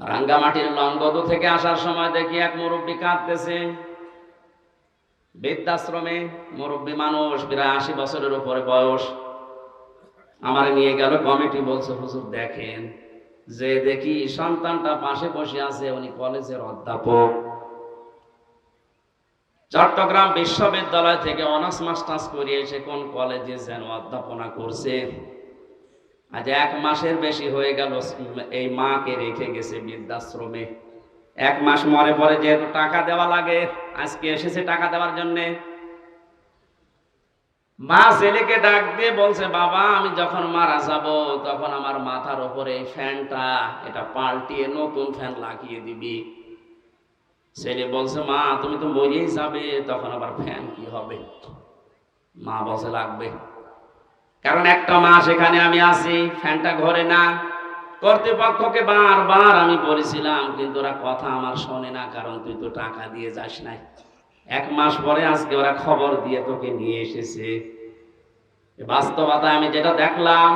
রাঙ্গামাটির লঙ্গদ থেকে আসার সময় দেখি এক মুরব্বী কাঁদতেছে। বৃদ্ধাশ্রমে মুরব্বী মানুষ, প্রায় আশি বছরের উপরে বয়স। আমার নিয়ে গেল কমিটি, বলছে, হুজুর, দেখেন, যে দেখি সন্তানটা পাশে বসে আছে, উনি কলেজের অধ্যাপক। চট্টগ্রাম বিশ্ববিদ্যালয় থেকে অনার্স মাস্টার্স করিয়ে এসে কোন কলেজে যেন অধ্যাপনা করছে? আজ এক মাসের বেশি হয়ে গেল এই মাকে রেখে গেছে বৃদ্ধাশ্রমে। এক মাস মরে পরে যেহেতু টাকা দেওয়া লাগে, আজকে এসেছে টাকা দেওয়ার জন্যে। মা ছেলেকে ডাক দিয়ে বলছে, বাবা, আমি যখন মারা যাব, তখন আমার মাথার ওপরে এই ফ্যানটা, এটা পাল্টিয়ে নতুন ফ্যান লাগিয়ে দিবি। ছেলে বলছে, মা, তুমি তো মরেই যাবে, তখন আবার ফ্যান কি হবে? মা বসে লাগবে। কারণ একটা মাস এখানে আমি আছি, ফ্যানটা ঘরে না। কর্তৃপক্ষকে বারবার আমি বলেছিলাম, কিন্তু ওরা কথা আমার শোনে না, কারণ তুই তো টাকা দিয়ে যাস নাই। এক মাস পরে আজকে ওরা খবর দিয়ে তোকে নিয়ে এসেছে। বাস্তবতা আমি যেটা দেখলাম,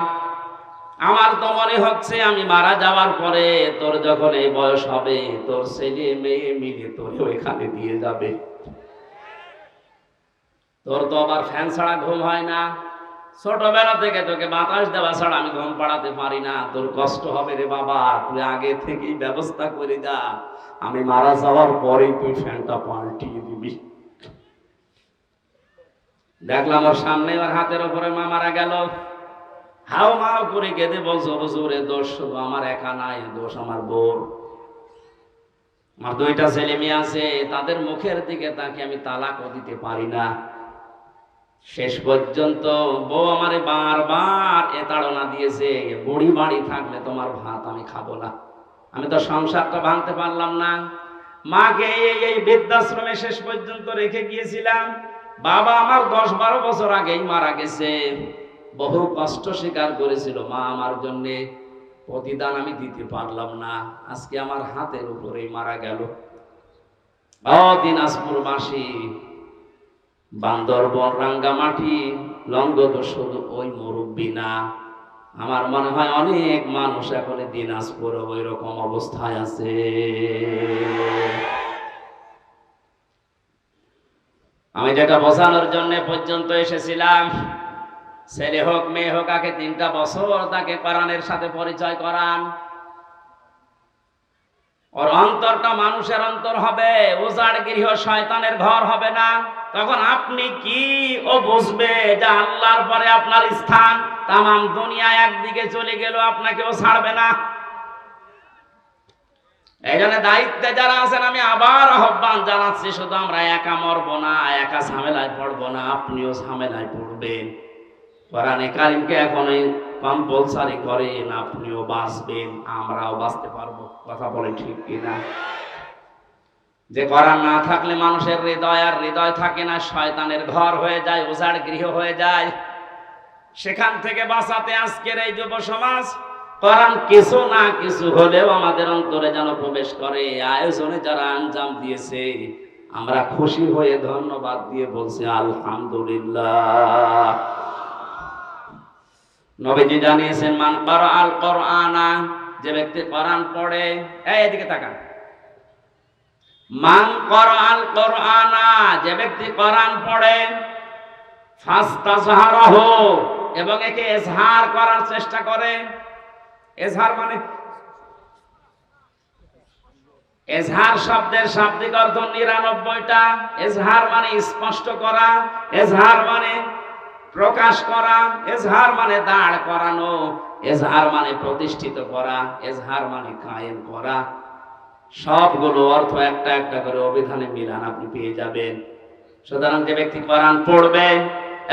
আমার তো মনে হচ্ছে আমি মারা যাওয়ার পরে তোর যখন এই বয়স হবে, তোর ছেলে মেয়ে মিলে তোরে ওইখানে দিয়ে যাবে। তোর তো আবার ফ্যান ছাড়া ঘুম হয় না। ছোটবেলা থেকে তোকে বাতাস দেওয়া ছাড়া আমি ঘুম পাড়াতে পারি না। তোর কষ্ট হবে রে বাবা, তুই আগে থেকেই ব্যবস্থা করে যা। আমি মারা যাওয়ার পরেই তুই ফ্যানটা পাল্টিয়ে দিবি। দেখলাম ওর সামনে ওর হাতের উপরে মা মারা গেল। হাও মাও করে কেঁদে বলছো হুজুরে দোষ, শুধু আমার একা নাই, দোষ আমার বোর আমার দুইটা ছেলে মেয়ে আছে, তাদের মুখের দিকে তাকে আমি তালাকও দিতে পারি না। শেষ পর্যন্ত বউ আমারে বারবার এ তাড়না দিয়েছে বুড়ি বাড়ি থাকলে তোমার ভাত আমি খাব না। আমি তো সংসারটা ভাঙতে পারলাম না। মাকে এই এই বৃদ্ধাশ্রমে শেষ পর্যন্ত রেখে গিয়েছিলাম। বাবা আমার দশ বারো বছর আগেই মারা গেছে। বহু কষ্ট স্বীকার করেছিল মা আমার জন্যে। প্রতিদান আমি দিতে পারলাম না। আজকে আমার হাতের উপরেই মারা গেল। দিনাজপুরবাসী বান্দরবন রাঙ্গামাটি লঙ্গদ শুধু ওই মুরব্বী না। আমার মনে হয় অনেক মানুষ এখন দিনাজপুর ওই রকম অবস্থায় আছে। আমি যেটা বোঝানোর জন্য পর্যন্ত এসেছিলাম, ছেলে হোক, মেয়ে হোক, আগে তিনটা বছর তাকে কোরআনের সাথে পরিচয় করান। ওর অন্তরটা মানুষের অন্তর হবে উজাড় গৃহ শয়তানের ঘর হবে না। তখন আপনি কি ও বুঝবে যে আল্লাহর পরে আপনার স্থান? তামাম দুনিয়া একদিকে চলে গেল আপনাকে ও ছাড়বে না। জন্য দায়িত্বে যারা আছেন, আমি আবার আহ্বান জানাচ্ছি, শুধু আমরা একা মরবো না, একা ঝামেলায় পড়ব না, আপনিও ঝামেলায় পড়বেন। কোরআনে কারিমকে এখন কম্পালসারি করেন আপনিও বাঁচবেন, আমরাও বাঁচতে পারব। কথা বলে ঠিক কিনা? যে কোরআন না থাকলে মানুষের হৃদয় আর হৃদয় থাকে না, শয়তানের ঘর হয়ে যায়, উজাড় গৃহ হয়ে যায়। সেখান থেকে বাঁচাতে আজকের এই যুব সমাজ, কোরআন কিছু না কিছু হলেও আমাদের অন্তরে যেন প্রবেশ করে। আয়োজনে যারা আঞ্জাম দিয়েছে, আমরা খুশি হয়ে ধন্যবাদ দিয়ে বলছি, আলহামদুলিল্লাহ। নবীজি জানিয়েছেন, মান পারা আল কোরআনা, যে ব্যক্তি কোরআন পড়ে, এই এদিকে তাকান। মান কর কোরআন কোরআনা যে ব্যক্তি কোরআন পড়ে এবং একে এজহার করার চেষ্টা করে। এজহার মানে? এজহার শব্দের শাব্দিক অর্থ নিরানব্বইটা। এজহার মানে স্পষ্ট করা। এজহার মানে প্রকাশ করা, এজহার মানে দাঁড় করানো, এজহার মানে প্রতিষ্ঠিত করা, এজহার মানে কায়েম করা। সবগুলো অর্থ একটা একটা করে অভিধানে মিলান আপনি পেয়ে যাবেন। সুতরাং যে ব্যক্তি কোরআন পড়বে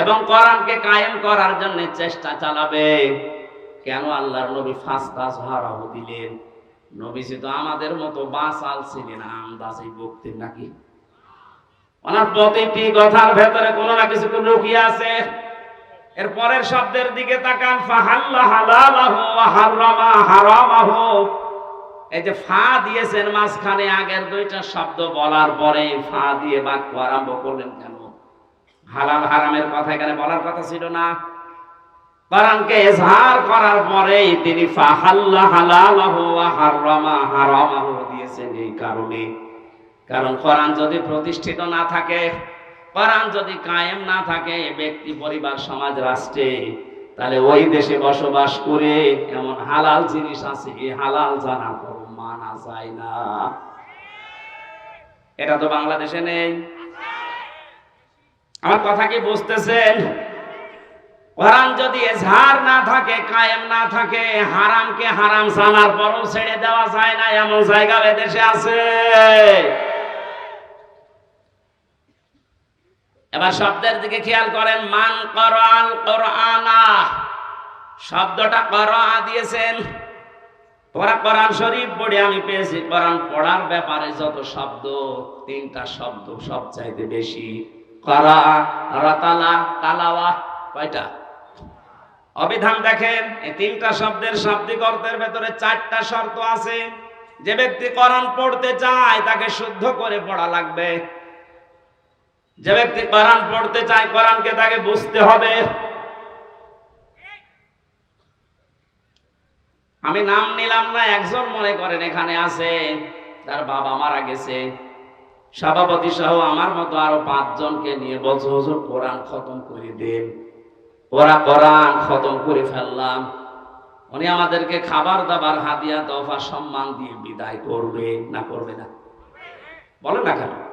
এবং কোরআনকে কায়েম করার জন্য চেষ্টা চালাবে, কেন আল্লাহর নবী ফাস্তা হারাহ দিলেন? নবীজি তো আমাদের মতো বাসাল ছিলেন, আন্দাজে বকতেন নাকি? ওনার প্রতিটি কথার ভেতরে কোনো না কিছু লুকিয়ে আছে। এর পরের শব্দের দিকে তাকান, ফাহাল্লা হালালাহু ওয়া হারামা হারামাহু। এই যে ফা দিয়েছেন মাঝখানে, আগের দুইটা শব্দ বলার পরে ফা দিয়ে বাক্য আরম্ভ করলেন কেন? হালাল হারামের কথা এখানে বলার কথা ছিল না। কোরআনকে এজহার করার পরেই তিনি ফাহাল্লা হালালাহু ওয়া হাররামা হারামাহু দিয়েছেন এই কারণে। কারণ কোরআন যদি প্রতিষ্ঠিত না থাকে কোরআন যদি কায়েম না থাকে ব্যক্তি, পরিবার, সমাজ, রাষ্ট্রে, তাহলে ওই দেশে বসবাস করে এমন হালাল জিনিস আছে এই হালাল পর মানা যায় না। এটা তো বাংলাদেশে নেই। আমার কথা কি বুঝতেছেন? কোরআন যদি এজহার না থাকে, কায়েম না থাকে, হারামকে হারাম জানার পরও ছেড়ে দেওয়া যায় না, এমন জায়গা দেশে আছে। এবার শব্দের দিকে খেয়াল করেন, মান করাল কোরআনা। শব্দটা করআ দিয়েছেন। তোরা কোরআন শরীফ পড়ে আমি পেয়েছি। কোরআন পড়ার ব্যাপারে যত শব্দ, তিনটা শব্দ সব চাইতে বেশি। করা, রতালা, তালাওয়া, কয়টা? অবিধান দেখেন, এই তিনটা শব্দের শাব্দিক অর্থের ভেতরে চারটা শর্ত আছে। যে ব্যক্তি কোরআন পড়তে চায়, তাকে শুদ্ধ করে পড়া লাগবে। যে ব্যক্তি কোরআন পড়তে চায়, কোরআনকে তাকে বুঝতে হবে। আমি নাম নিলাম না, একজন মনে করেন এখানে আছে, তার বাবা মারা গেছে। সভাপতি সহ আমার মতো আরও পাঁচজনকে নিয়ে বছর বছর কোরআন খতম করে দেন। ওরা কোরআন খতম করে ফেললাম। উনি আমাদেরকে খাবার দাবার, হাদিয়া তফা সম্মান দিয়ে বিদায় করবে না করবে না? বলে না কেন?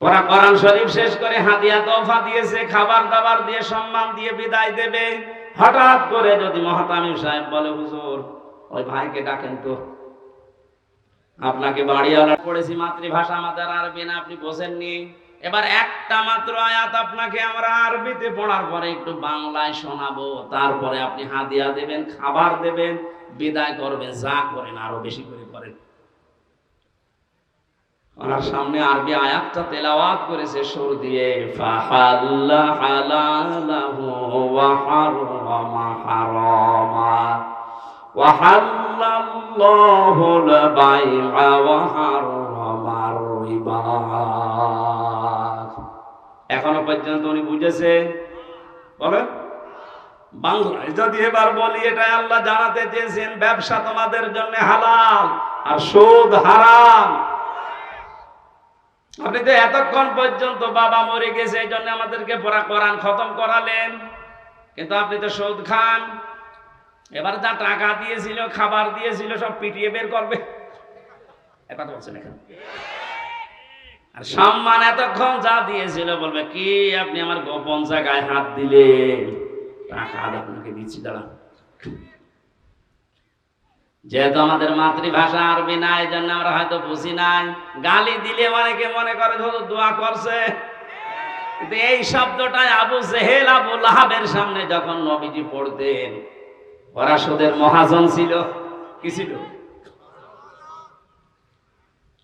ওরা কোরআন শরীফ শেষ করে হাদিয়া তফা দিয়েছে, খাবার দাবার দিয়ে সম্মান দিয়ে বিদায় দেবে। হঠাৎ করে যদি মহাতামিম সাহেব বলে, হুজুর, ওই ভাইকে ডাকেন তো। আপনাকে বাড়িওয়ালা পড়েছি, মাতৃভাষা আমাদের আরবি না, আপনি বোঝেননি। এবার একটা মাত্র আয়াত আপনাকে আমরা আরবিতে পড়ার পরে একটু বাংলায় শোনাবো। তারপরে আপনি হাদিয়া দেবেন, খাবার দেবেন, বিদায় করবেন, যা করেন আরও বেশি করে ওনার সামনে আরবি আয়াতটা তেলাওয়াত করেছে সুর দিয়ে ফাহাল্লা হালালাহু ওয়া হাররামা হারামা ওয়া হাল্লাল্লাহুল বাইআ ওয়া রিবা এখনও পর্যন্ত উনি বুঝেছে? বলেন। বাংলায় যদি এবার বলি এটা আল্লাহ জানাতে চেয়েছেন, ব্যবসা তোমাদের জন্য হালাল আর সুদ হারাম। আপনি তো এতক্ষণ পর্যন্ত বাবা মরে গেছে, এই জন্য আমাদেরকে পড়া কোরআন খতম করালেন। কিন্তু আপনি তো সুদ খান। এবার যা টাকা দিয়েছিল, খাবার দিয়েছিল, সব পিটিয়ে বের করবে। আর সম্মান এতক্ষণ যা দিয়েছিল, বলবে, কি আপনি আমার গোপন জায়গায় হাত দিলেন? টাকা আপনাকে দিচ্ছি দাঁড়া যেহেতু আমাদের মাতৃভাষা আরবি না এই জন্য আমরা হয়তো বুঝি নাই। গালি দিলে অনেকে মনে করে ধরো দোয়া করছে? এই শব্দটাই আবু জেহেল, আবু লাহাবের সামনে যখন নবীজি পড়তেন, ওরা সুদের মহাজন ছিল। কি ছিল?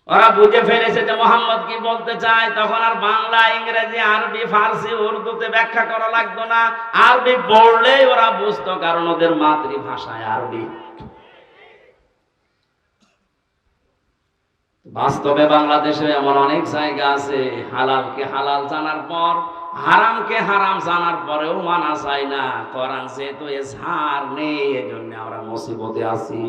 ওরা বুঝে ফেলেছে যে মোহাম্মদ কি বলতে চায়। তখন আর বাংলা, ইংরেজি, আরবি, ফার্সি, উর্দুতে ব্যাখ্যা করা লাগতো না। আরবি পড়লেই ওরা বুঝতো, কারণ ওদের মাতৃভাষায় আরবি। বাস্তবে বাংলাদেশে এমন অনেক জায়গা আছে, হালালকে হালাল জানার পর, হারামকে হারাম জানার পরেও মানা যায় না। করান যেহেতু এজহার নেই, এজন্য আমরা মুসিবতে আছি।